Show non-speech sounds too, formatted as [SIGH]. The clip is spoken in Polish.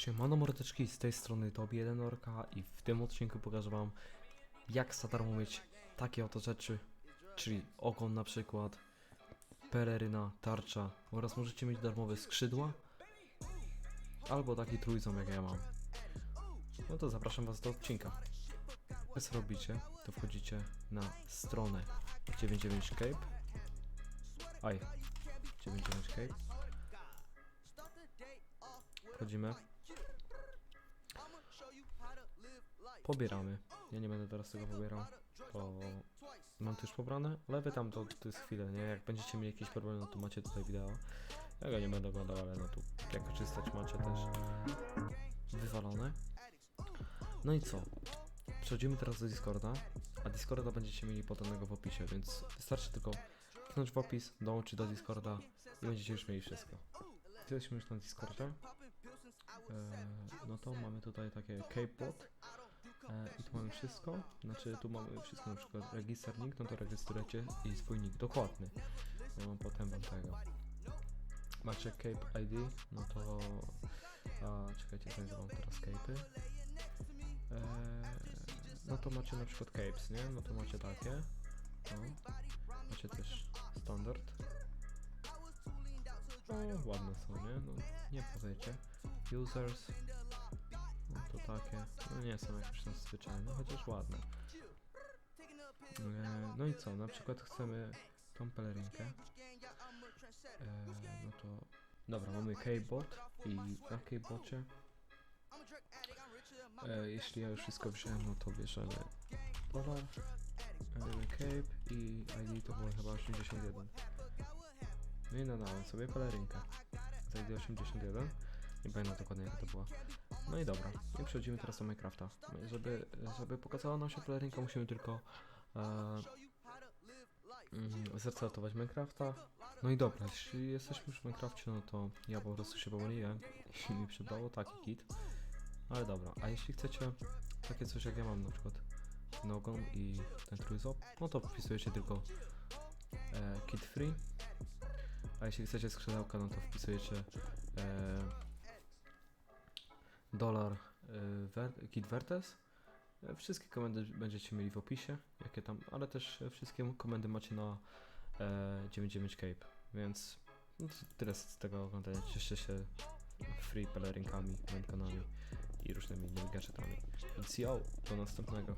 Siemano mordeczki, z tej strony Tobi 1 Orka i w tym odcinku pokażę wam jak za darmo mieć takie oto rzeczy, czyli ogon na przykład, peleryna, tarcza oraz możecie mieć darmowe skrzydła albo taki trójząb jak ja mam. No to zapraszam was do odcinka. Co robicie, to wchodzicie na stronę 99 Cape. Aj, 99 Cape. Wchodzimy. Pobieramy. Ja nie będę teraz tego pobierał, bo mam to już pobrane, ale wy tam to, to jest chwilę, nie? Jak będziecie mieli jakieś problemy, no to macie tutaj wideo. Ja go nie będę oglądał, ale no tu jak korzystać macie też wywalone. No i co? Przechodzimy teraz do Discorda, a Discorda będziecie mieli podanego w opisie, więc wystarczy tylko kliknąć w opis, dołączyć do Discorda i będziecie już mieli wszystko. Jesteśmy już na Discordzie. E, no to mamy tutaj takie K-Pod e, i tu mamy wszystko. Znaczy tu mamy wszystko, na przykład register nick, no to rejestrujecie i swój nick dokładny. No potem wam tego. Macie Cape ID, no to a, czekajcie, znajdę teraz Cape'y. E, no to macie na przykład Capes, nie? No to macie takie. No. Macie też standard. No, ładne są, nie? No, nie powiecie. Users. No to takie. No nie są jakieś tam zwyczajne, chociaż ładne. E, no i co? Na przykład chcemy tą pelerynkę. E, no to... Dobra, mamy K-bot i na K-bocie e, jeśli ja już wszystko wziąłem, no to bierzemy dolar, e, Cape i ID to było chyba 81. No i nadałem sobie pelerynkę. Z ID 81. Nie pamiętam dokładnie jaka to była. No i dobra, i przechodzimy teraz do Minecrafta. Żeby, żeby pokazała nam się pelerynka, musimy tylko e, mm, zrestartować Minecrafta. No i dobra, jeśli jesteśmy już w Minecrafcie, no to ja po prostu się pomyliłem [LAUGHS] i mi przybrało taki kit. Ale dobra, a jeśli chcecie takie coś jak ja mam na przykład ogon i ten trójząb, no to wpisujecie tylko e, kit free. A jeśli chcecie skrzydełka, no to wpisujecie e, dolar e, kit vertes. E, Wszystkie komendy będziecie mieli w opisie, jakie tam, ale też e, wszystkie komendy macie na e, 99 Cape, więc no tyle z tego oglądania. Cieszcie się free pelerinkami, wędkonami i różnymi gadżetami. Więc yo, do następnego.